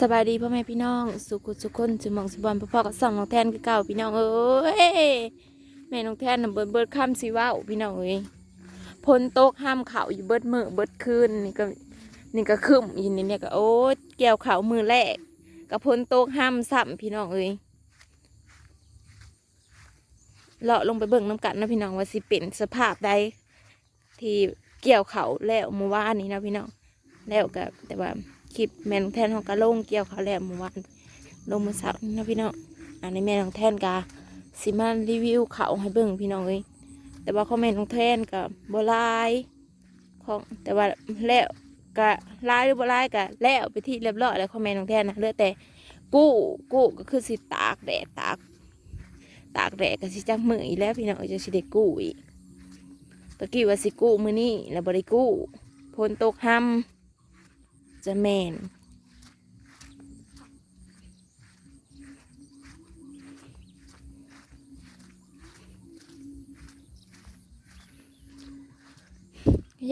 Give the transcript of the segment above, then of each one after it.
สบายดีพ่อแม่พี่น้อง สุขุสุขคนจุมองสุบอลพ่อๆกับสองน้องแทนคือเก่าพี่น้องเอ้ยแม่น้องแทนน่ะเบิดเบิดค่ำสิว้าพี่น้องเอ้ยพนโต๊ะห้ามเข่าอยู่เบิดมือเบิดคืนนี่ก็นี่ก็คึมยู่นี่เนี่ยก็โอ้แก้วเข่ามือแรกกับพนโต๊ะห้ามซ้ำพี่น้องเอ้ยเลาะลงไปเบิ่งน้ำกันนะพี่น้องว่าสิเป็นสภาพใดที่เกี่ยวเขาแล้วเมื่อวานนี้นะพี่น้องแล้วก็แต่ว่า คลิปแม่น้องแทนของกะลงเกี่ยวเขาวแล้วเมื่อวานลงมือสาร์นะพี่น้องอันนี้แม่น้องแทนกาสิมารีวิวเขาให้เบิ่งพี่น้องเลยแต่ว่าของแม่น้องแทนกับโบลายของแต่ว่าแล้วกะลายหรือโบลายกะแล้วไปที่เรียบร้อยแล้วของแม่น้องแทนนะเลือแต่กู้กู้ก็คือสิตากแดดตากตากแดดก็สิจักมืออีแล้วพี่น้องจะสิได้กู้อีกตะกี้ว่าสิกู้มือนี้แล้วบ่ได้กู้พนตกห้ำ จะแมน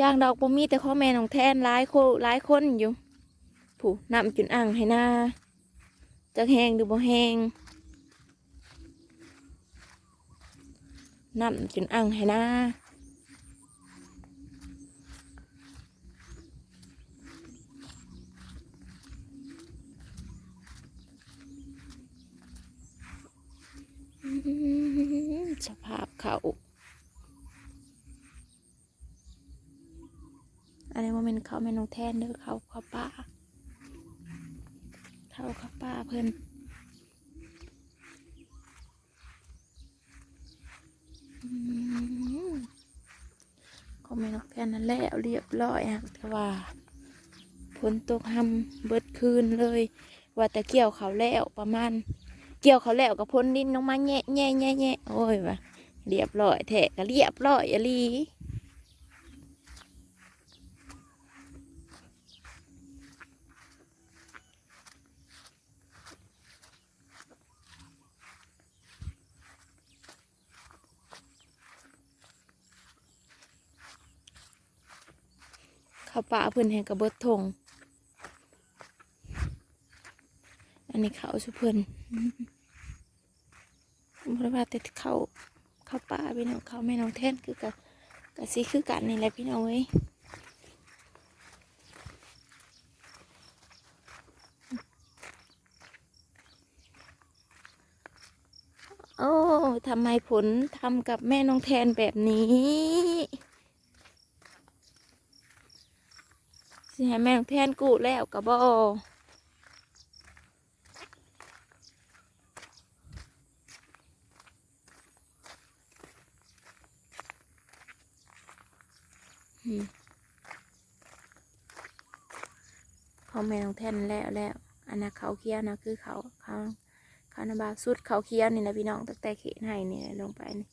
ย่างดอกบ่มีแต่ข้อแม่ของแทนหลายโคหลายคนอยู่ ผู้นำจุนอ่างให้หน้าจักแหงหรือบ่แหงนำจุนอ่างให้หน้า สภาพเขาอั นนี้ว่าเป็นเขาแม่นองแทนเด้อเขาเขาป้าเขาเขาป้าเพิ่อืมเขาแม่นองแทนนั่นแหละเรียบร้อยฮะแต่ว่าฝนตกห้ำเบิดคืนเลย ว่าแต่เกี่ยวเขาแล้วประมาณ เกี่ยวเขาแล้วกับพ่นดินลงมาแง่แง่แง่แง่โอ้ยว่ะเรียบร้อยแทะก็เรียบร้อยอะลี ข้าป่าเพิ่นแห่งกระเบิดทงอันนี้เขาชุเพิ่นบริวาแต่เขาเขาป่าพี่น้องเขาแม่น้องแท่นคือกับกับซีคือกันนี่แหละพี่น้องเว้ยโอ้ทำไมผลทำกับแม่น้องแทนแบบนี้ สิให้แม่แทนกูแล้วกับบออืมเขาแม่น้องแท่นแล้วแล้วอันนั้นเขาเคี้ยวนะคือเขาเขาเขานาบาสุดเขาเคี้ยวนี่นะพี่น้องตั้งแต่เขตให้เนี่ยลงไปนี่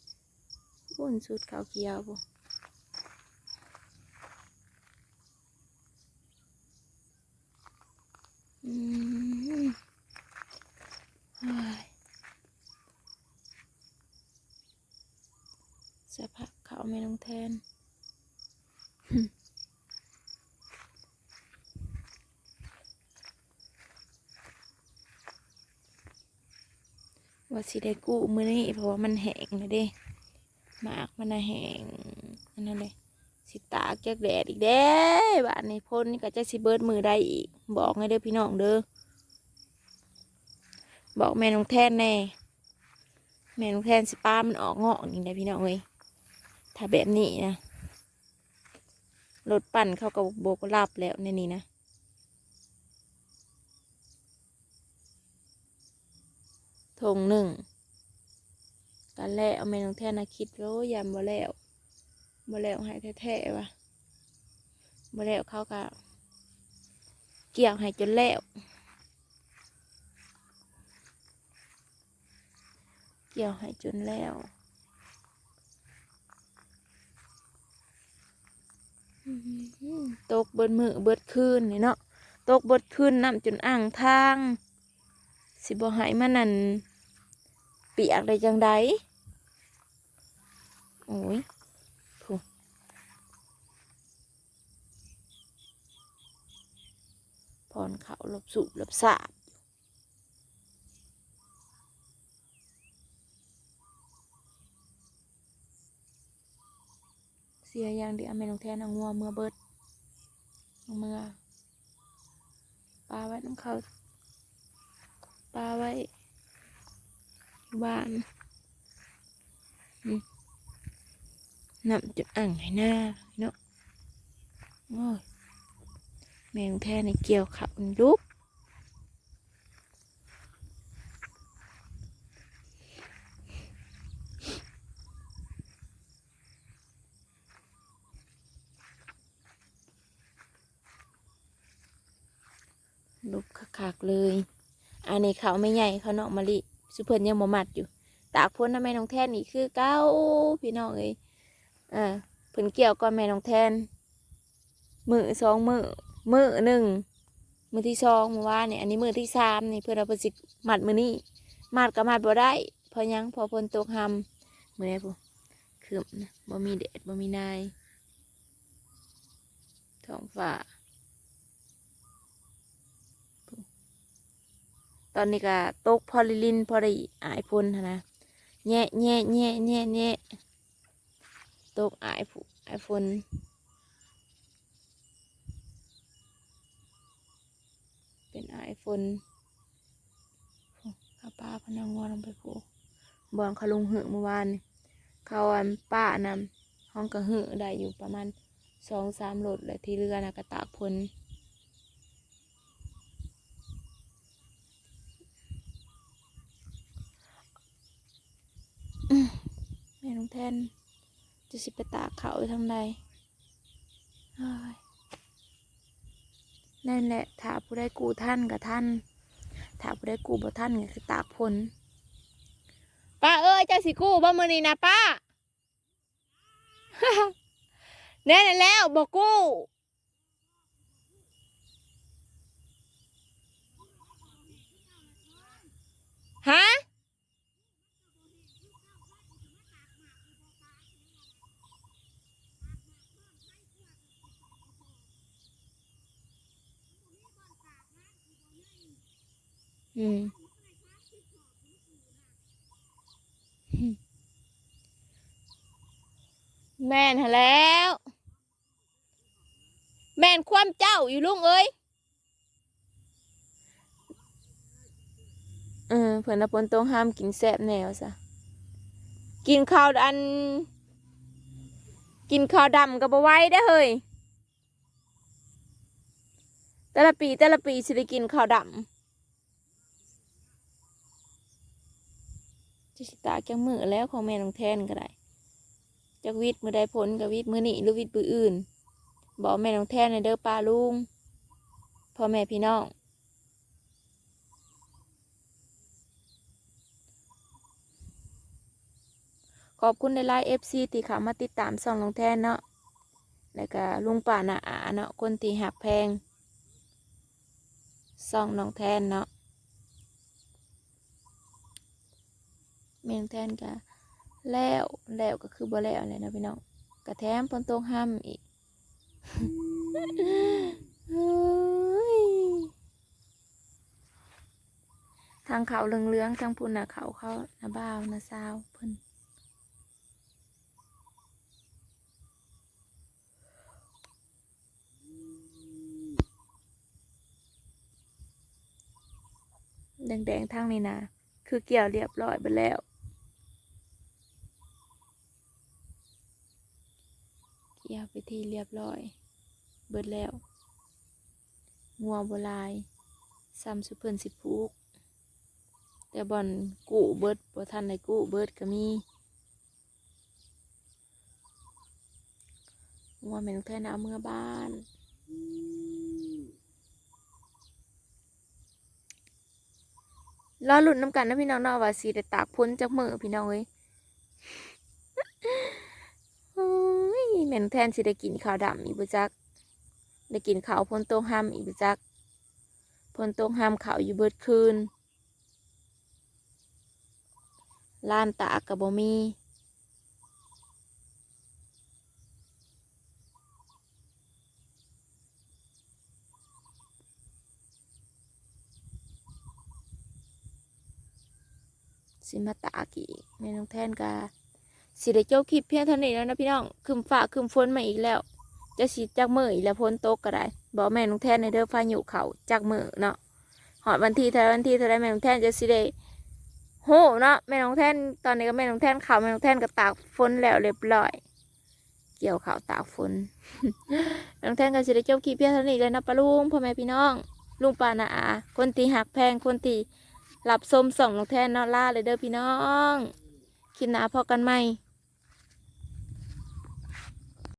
บุ่นสุดเขาเคี้ยวบุอืม เฮ้ยสภาพเขาแม่น้องแทนว่าสิได้กู้มือนี้เพราะว่ามันแห้งเลยเด้หมากมันน่ะแห้งอันนั้นเลย สิตากจากแดดอีกเด้บ้านนี้พ่นนี่ก็จะสิเบิดมือได้อีก บอกให้เด้อพี่น้องเด้อบอกแม่น้องแทนแน่แม่น้องแทนสิป้ามันออกงอกนี่นะพี่น้องเอ้ยถ้าแบบนี้นะรถปั่นเข้าก็โบกรับแล้วในนี้นะทงหนึ่งกันแล้วเอาแม่น้องแท่นะคิดว่าโอ้ยยำบ่แล้ว บ่แล้วให้แท้ๆวะบ่แล้วเขาก็เกี่ยวให้จนแล้วเกี่ยวให้จนแล้วตกเบิดมือเบิดคืนนี่เนาะตกเบิดคืนน้ำจนอ่างทาง สิบ่ให้มันนั่นเปียกได้จังใดโอ้ยถูพ ออนเขาลบสูบลบสาบเสียอย่างเดียวแม่น้องแทนเอางัวเมื่อเบิดเอาเมื่อปลาไว้น้ำเขาปลาไว้บ้านนี่นำจุดอ่างให้หน้าเนาะโอ้ย แมงแท้ในเกี่ยวเขาลุกลุกคักๆเลย อันนี้เขาไม่ใหญ่เขาเนาะมะลิสุเพิ่นยังบ่มัดอยู่ ตากพ้นทำไมน้องแทนนี่คือเก้าพี่น้องเอ้ยอ่าเพิ่นเกี่ยวก่อนแม่น้องแทนมือสองมือ มือหนึ่งมือที่สองมือว่าเนี่ยอันนี้มือที่สามนี่เพื่อเราเพิ่นสิมัดมือนี่มัดก็มัดบ่ได้พอยังพอฝนตกหำมือไหนปุ๊คืมนะบ่มีแดดบ่มีนายท้องฟ้าตอนนี้ก็ตกพอลิลินพอได้อายพนนะแง่แง่แง่แง่แง่ตกอายผู้อายฝน เป็นไอโฟนข้าป้าพนังงอลงไปผูบอนเขาลงเหอเมื่อวานเขาอันป้านำห้องกระหือได้อยู่ประมาณสองสามโหลดเลยที่เรือนะกระตากพลแม่น้องแทนจะสิไปตากเขาอยู่ทางใดเฮ้ย นั่นแหละถ้าผู้ได้กูท่านกับท่านถ้าผู้ได้กูบ่ท่านก็คือตากผลป้าเอ้ยเจ้าสิกู้บ่มือนี้นะป้าแน่นอนแล้วบ่กู้ฮะ อืมแม่นหาแล้ว แม่นความเจ้าอยู่ลุงเอ้ยเออเพื่อนนะปนตรงห้ามกินแซบแนวซะกินข้าวอัน กินข้าวดำกับบไหว้ได้เฮ้ยแต่ละปีแต่ละปีสิได้กินข้าวดำ จสิตาจังมือแล้วของแม่น้องแทนก็ได้จากวิทย์มือใดผลกับวิทย์มือนี่หรือวิทย์ปืออื่น บอกแม่น้องแทนในเด้อป้าลุงพ่อแม่พี่น้องขอบคุณในไลน์เอฟซีที่เขามาติดตามส่องน้องแทนเนาะ แล้วก็ลุงป่านาอาเนาะคนที่หักแพงส่องน้องแทนเนาะ เมงแทนกะแล้วแล้วก็คือบ่แล้วเลยนะพี่น้องกระแถมพนตรงห้ามอีกทางเขาเหลืองๆทางพุ่นน่ะเขาเขาน้าบ้าวน้าซาวเพิ่นแดงๆทางนี้นะคือเกี่ยวเรียบร้อยไปแล้ว เกี่ยว ไปที่เรียบร้อย เบิดแล้ว งัวโบลายซ้ำสุเพิ่นสิผูก แต่บอนกู้เบิดบ่ทันได้กู้เบิดก็มีงัวแม่นแท้นเอาเมื่อบ้านรอหลุดน้ำกันนะพี่น้องเนาะว่าสีได้ตากพ้นจากมือพี่น้องเอ้ย่แมนแทนสิได้กินข้าวดำอีบุจัก ได้กินข้าวพ่นตรงห้ามอีบุจักพ่นตรงห้ามข้าวอยู่เบิดคืนล้านตากระบมีสิมาตากอีกแม่น้องแทนกา สิได้เจ้าคลิปเพียงเท่านี้แล้วนะพี่น้องคืมฟ้าคืมฝนมาอีกแล้ว จะสิจากมืออีกแล้วพ้นตกก็ได้บอกแม่น้องแทนในเด้อฟ้าอยู่เขาจากมือเนาะหอดวันที่เท่าวันที่เท่าไรแม่น้องแทนจะสิได้โหเนาะแม่น้องแทนตอนนี้ก็แม่น้องแทนเขาแม่น้องแทนก็ตากฝนแล้วเรียบร้อย เกี่ยวเขาตากฝนแม่น้องแทนก็สิได้จบคลิปเพียงเท่านี้เลยนะปะลุงพ่อแม่พี่น้องลุงปานาอา คนตีหักแพงคนตีหลับสมส่องน้องแทนเนอล่าเลยเด้อพี่น้องคลิปหน้าพอกันไหม